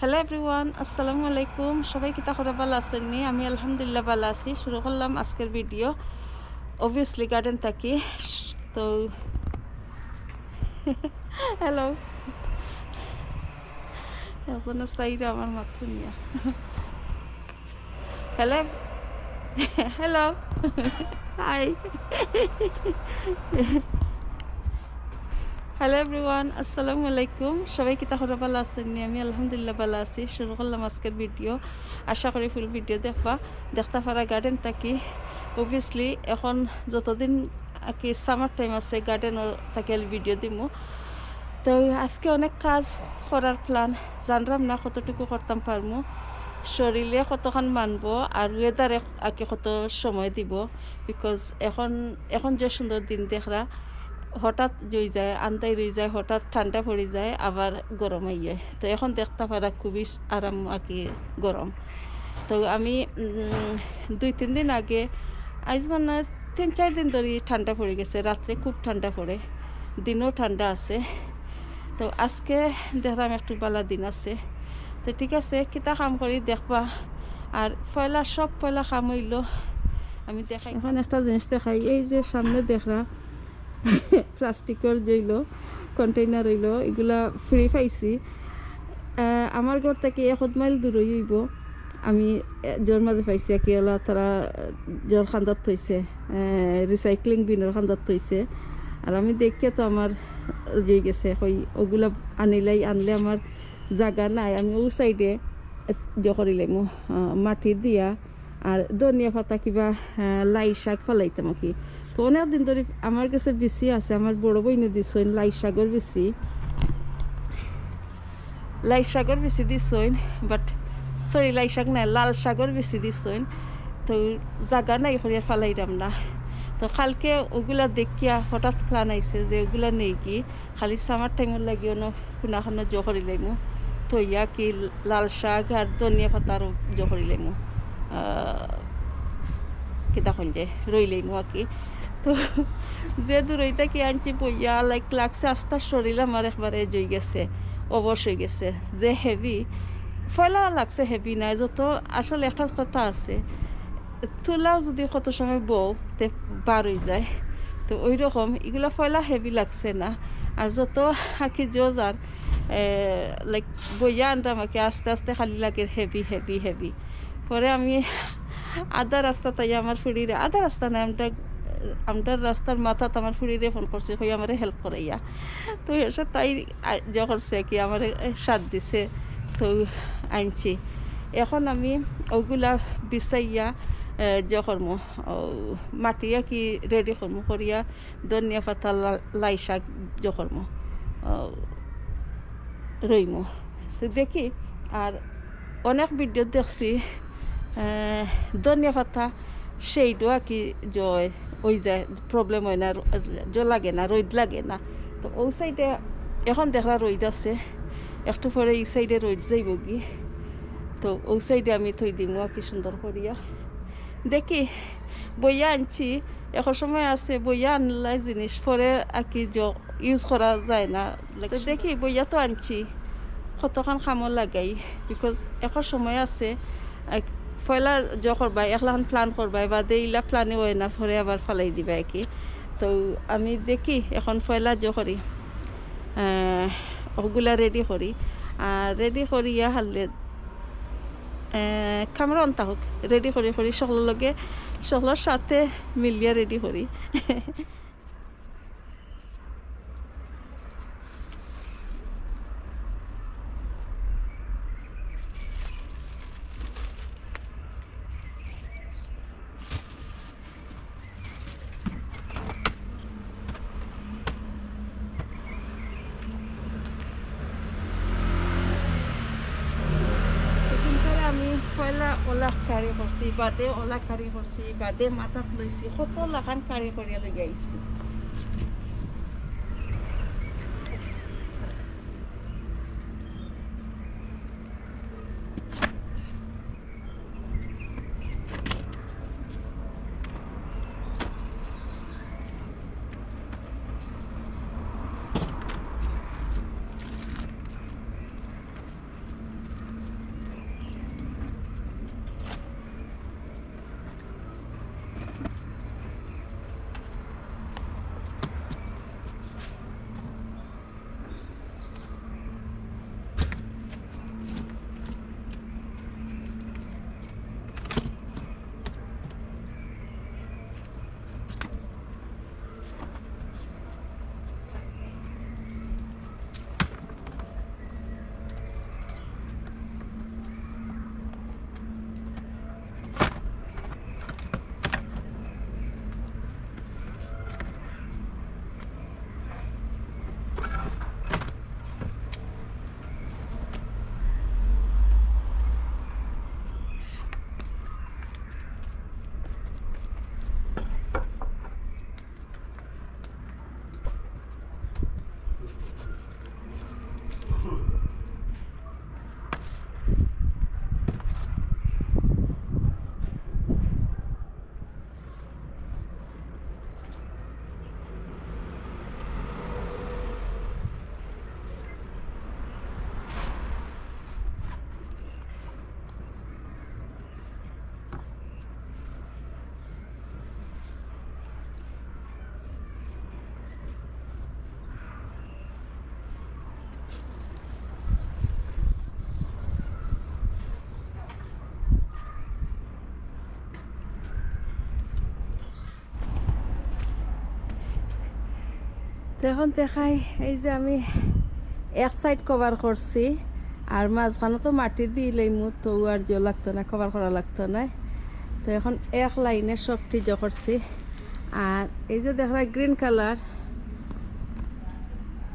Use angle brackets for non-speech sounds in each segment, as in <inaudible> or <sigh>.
Hello everyone আসসালামু আলাইকুম সবাই কিতা করে ভালো আছেননি আমি আলহামদুলিল্লাহ ভালো আছি। শুরু করলাম আজকের ভিডিও অবভিয়াসলি গার্ডেন থাকি। তো <laughs> হ্যালো এখন সাইডে আমার মাথা নিয়ে। Hello hello hi hello everyone আসসালামু আলাইকুম সবাই কিতা করে ভালো আছেন? আমি আলহামদুলিল্লাহ ভালো আছি। শুরু করলাম আজকের ভিডিও আশা করি ফুল ভিডিও দেখবা। দেখতে পারা গার্ডেন থাকি অবভিয়াসলি এখন যতদিন আর সামার টাইম আছে গার্ডেনও তাকে ভিডিও দিমু। তো আজকে অনেক কাজ করার প্ল্যান জানলাম না কতটুকু করতাম পারমু। শরীরে কতক্ষণ মানব আর ওয়েদারে আগে কত সময় দিব? বিকজ এখন এখন যে সুন্দর দিন দেখরা হঠাৎ জই যায় আন্দাই রয়ে যায়, হঠাৎ ঠান্ডা পড়ে যায়, আবার গরম হয়ে যায়। তো এখন দেখতে পারা খুবই আরাম আর কি গরম তো আমি দুই, তিন দিন আগে আজ মানে তিন চার দিন ধরে ঠান্ডা পড়ে গেছে রাত্রে খুব ঠান্ডা পড়ে দিনও ঠান্ডা আছে। তো আজকে দেখলাম একটু বালা দিন আছে। তো ঠিক আছে, কিতা কাম করি দেখবা। আর পয়লা সব পয়লা কাম হইল। আমি দেখাই এখন একটা জিনিস দেখাই, এই যে সামনে দেখরা <laughs> প্লাস্টিকের জইল কন্টেইনার হইল, এগুলা ফ্রি পাইছি। আমার ঘর থেকে এক মাইল দূর হইব। আমি জোর মাঝে পাইছি কি ওলা তারা জল খান্দাত থইছে রিসাইক্লিং বিনের খান্দাত থইছে আর আমি দেখিয়ে তো আমার জই গেছে, কই ওগুলা আনিলাই, আনলে আমার জায়গা নাই। আমি ও সাইডে ইয়ে করিলাম মাটি দিয়া। আর ধনিয়া পাতা কিবা লাই শাক ফেলাইতাম কি। অনেক দিন ধরে আমার কাছে বেশি আছে, আমার বড় বইনে দিছইন লাই শাকর বেশি লাই শাকর বেশি দিছইন বাট সরি লাই শাক না লাল শাকর বেশি দিছইন তো জাগা নাই করিয়া ফালাইরাম না। তো কালকে ওগুলা দেখিয়া হঠাৎ প্লান আইছে যে ওগুলা নেই কি, খালি সামার টাইমত লাগিও ন খুনাখানো জ করি লাইমু। তো ইয়া কি লাল শাক আর ধনিয়া পাতারও জ করি লাইমু কিতা কন যে রইলাইমু আর কি তো যে দূরইতা কি আনছি বইয়া লাইক লাগছে আস্তা শরীর আমার একবারে জই গেছে অবশ হয়ে গেছে যে হেভি ফয়লা লাগছে হেভি নাই যত আসলে একটা কথা আছে তুলাও যদি কত সময় বউ তে বার হয়ে যায় তো ওই রকম এগুলো ফয়লা হেভি লাগছে না আর যত আঁকি জোজার লাইক বইয়া আনতাম আঁকি আস্তে আস্তে খালি লাগে হেভি হেভি হেভি পরে আমি আধা রাস্তা তাই আমার ফুড়িরে আধা রাস্তা নাই, আমটা আমার রাস্তার মাথাত আমার ফুড়িরে ফোন করছে কই আমার হেল্প করাইয়া তো এসে তাই আ- যে করছে কি আমার সাথ দিছে, তো আনছি। এখন আমি ওগুলা বিচাইয়া যে কর্ম মাটিয়া কি রেডি কর্ম করিয়া ধনিয়া পাতা লাই শাক যে কর্ম রইমু। দেখি, আর অনেক ভিডিও দেখছি ধনিয়া পাতা সেইটো আর কি জয় ওই যায় প্রবলেম হয় না জ লাগে না রোদ লাগে না তো ওই সাইডে এখন দেখলা রোদ আছে একটু পরে এই সাইডে রোদ যাইব কি তো ওই সাইডে আমি থই দিমু আর কি সুন্দর করিয়া দেখি বইয়া আনছি এখন সময় আছে বইয়া আনলাই জিনিস পরে আর কি ইউজ করা যায় না দেখি বইয়া তো আনছি কতক্ষণ কামত লাগাই বিকজ এখন সময় আছে পয়লা জ করবাই একলাখান প্ল্যান করবাই বা দেইলা প্ল্যানে হয় না, পরে আবার ফালাই দিবা কি। তো আমি দেখি, এখন পয়লা জ করি ওগুলা রেডি করি। আর রেডি করিয়া হারলে খামরা অন্তা হোক রেডি করি করি সকলের লগে সকলের সাথে মিলিয়া রেডি করি। <laughs> কাৰি কৰিছে বাদে অলা কাৰী কৰিছে বাদে মাথাত লৈছে কাৰি কৰি লৈ আহিছি। এখন দেখাই, এই যে আমি এক সাইড কভার করছি, আর মাঝখানে তো মাটি দিলেই মু তো আর জল লাগতো না কভার করা লাগতো না। তো এখন এক লাইনে সবটি জ করছি। আর এই যে দেখা গ্রিন কালার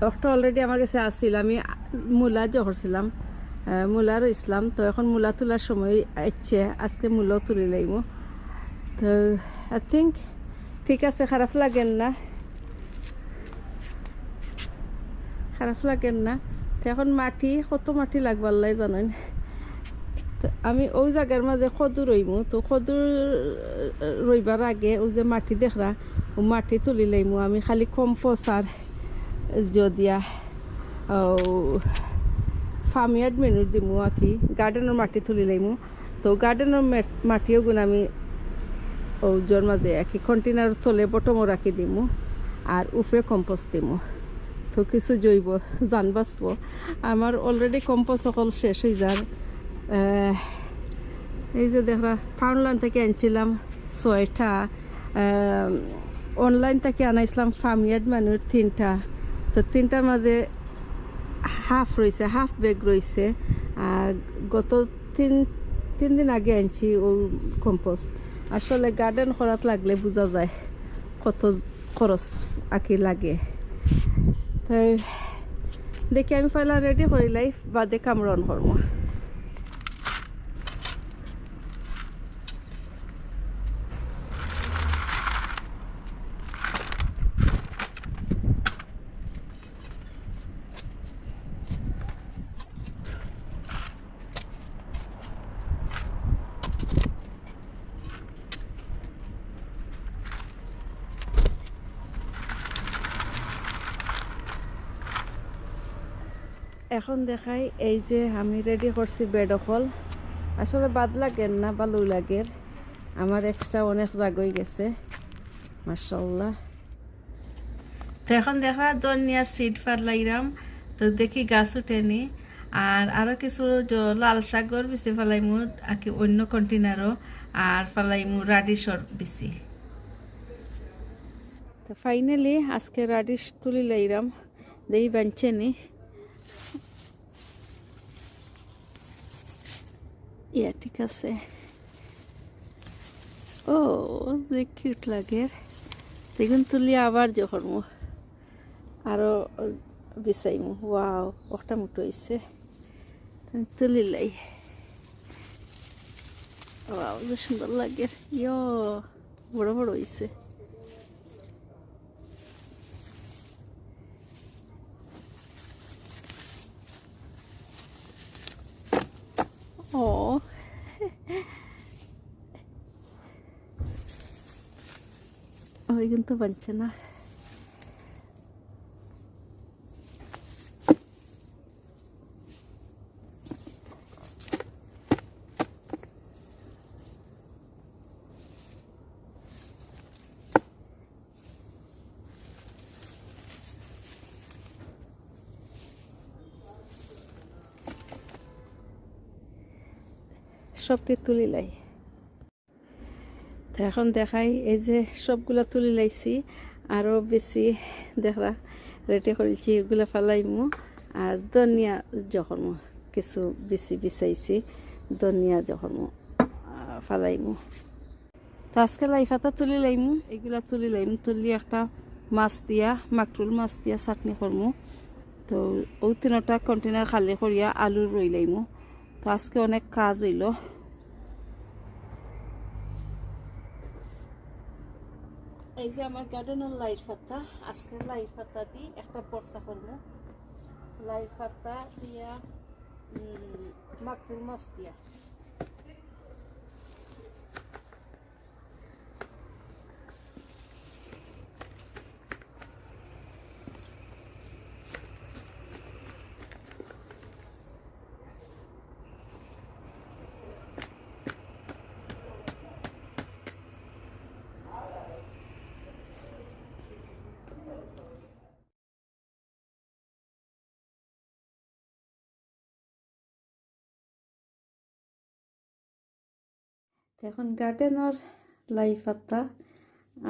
একটা অলরেডি আমার কাছে আসছিল আমি মূলা জ করছিলাম মূলা রইছিলাম তো এখন মূলা তোলার সময় ইচ্ছে আজকে মূলাও তুলি লাইব তো আই থিঙ্ক ঠিক আছে, খারাপ লাগেন না। খারাপ লাগেন না। তো এখন মাটি, কত মাটি লাগবার লাই জানেন। আমি ওই জায়গার মাঝে খদু রইমু তো খদুর রইবার আগে ওই যে মাটি দেখরা, ও মাটি তুলি লাইমু। আমি খালি কম্পোস আর যদিয়া ফার্মিয়ার্ড দিমু আর কি গার্ডেনের মাটি তুলি লাইমু। তো গার্ডেনের মাটিও গুণ আমি ও আর কি কন্টেনার তলে বটমও রাখি দিমু। আর উফরে কম্পোস্ট দিমু। তো কিছু জৈব, জান বাঁচব। আমার অলরেডি কম্পোস্ট সকল শেষ হয়ে যার এই যে দেখরা ফাউন্ডল্যান্ড থেকে আনছিলাম, ছয়টা। অনলাইন থেকে আনাইছিলাম ফার্মিয়ার্ড মানুষ তিনটা। তো তিনটার মাঝে হাফ রয়েছে হাফ ব্যাগ রয়েছে আর গত তিন তিন দিন আগে আনছি ও কম্পোস্ট আসলে গার্ডেন করাত লাগলে বোঝা যায় কত খরচ আঁকি লাগে। তাই দেখি আমি পয়লা রেডি করিলাই বাদে কামরন করব। এখন দেখাই এই যে আমি রেডি করছি বেড অকল। আসলে বাদ লাগেন না ভালো লাগে। আমার এক্সট্রা অনেক জাগই গেছে মার্শাল্লাহ তো এখন দেখা দনিয়ার সিট ফালাইরাম। তো দেখি গাছ উঠেনি আর আরও কিছু লাল শাকর বেশি ফেলাইমু আর কি অন্য কন্টেনারও আর ফেলাইমু রাডিশর বেশি তো ফাইনালি আজকে রাডিশ তুলি লাইরাম। দেই বাঞ্চে ইয়া ঠিক আছে ও যে কিউট লাগে। দেখুন, তুলি আবার যখন আরও বিচাইমু ওয়াও ওটা মুটো হয়েছে তুলি লাই। ও যে সুন্দর লাগে। ইয় বড় বড় হয়েছে ও ওই কিন্তু বানছে না। সবটি তুলি লাই। তো এখন দেখাই এই যে সবগুলা তুলি লাইছি আরও বেশি দেখা রেডি করেছি, এগুলা ফেলাইমু। আর ধনিয়া যখন কিছু বেশি বিচাইছি ধনিয়া যখন ফেলাইমু। তো আজকে লাই ফাতা তুলি লাইমু, এগুলা তুলি লাইমু। তুলি একটা মাছ দিয়া, মাকরুল মাছ দিয়া চাটনি করমু। তো ও তিনটা কন্টেনার খালি করিয়া আলু রই লাইমু। তো আজকে অনেক কাজ হইল। এই যে আমার গার্ডেনের লাইট পাতা আজকে লাইট পাতা দিই একটা পর্তা করব। লাইট পাতা দিয়া মাকুর মাছ দিয়া। এখন গার্ডেনর লাই পাতা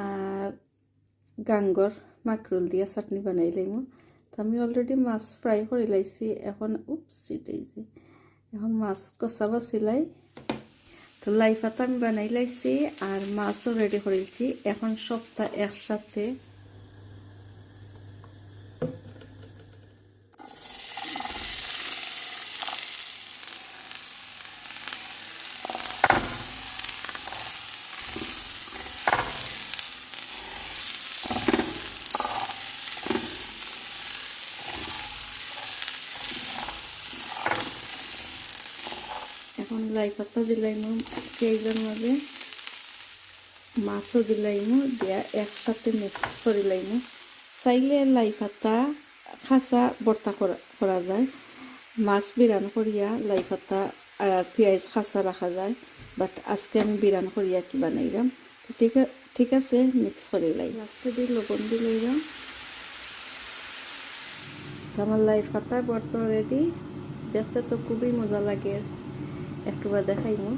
আর গাঙ্গর, মাকরুল দিয়া চাটনি বানাই লাইম। তো আমি অলরেডি মাছ ফ্রাই করে লাইছি, এখন উপস চিটাইছি এখন মাছ কষা বাছিলাই তো লাই পাতা আমি বানাই লাইছি আর মাছও রেডি করেছি এখন সপ্তাহ একসাথে লাই পাতা দিলাইমু পেঁয়াজের মাঝে মাছও দিলাইমু দিয়া একসাথে মিক্স করে লাইমু। চাইলে লাই পাতা খাসা ভর্তা করা যায়। মাছ বিরান করিয়া লাই পাতা আর পেঁয়াজ খাসা রাখা যায়। বাট আজকে আমি বিরান করিয়া কি বানাইলাম ঠিক ঠিক আছে মিক্স করে লাই। লাস্টে দিয়ে লবণ দিয়ে লইলাম তো আমার লাই পাতার ভর্তা রেডি দেখতে তো খুবই মজা লাগে। একটু দেখাইমু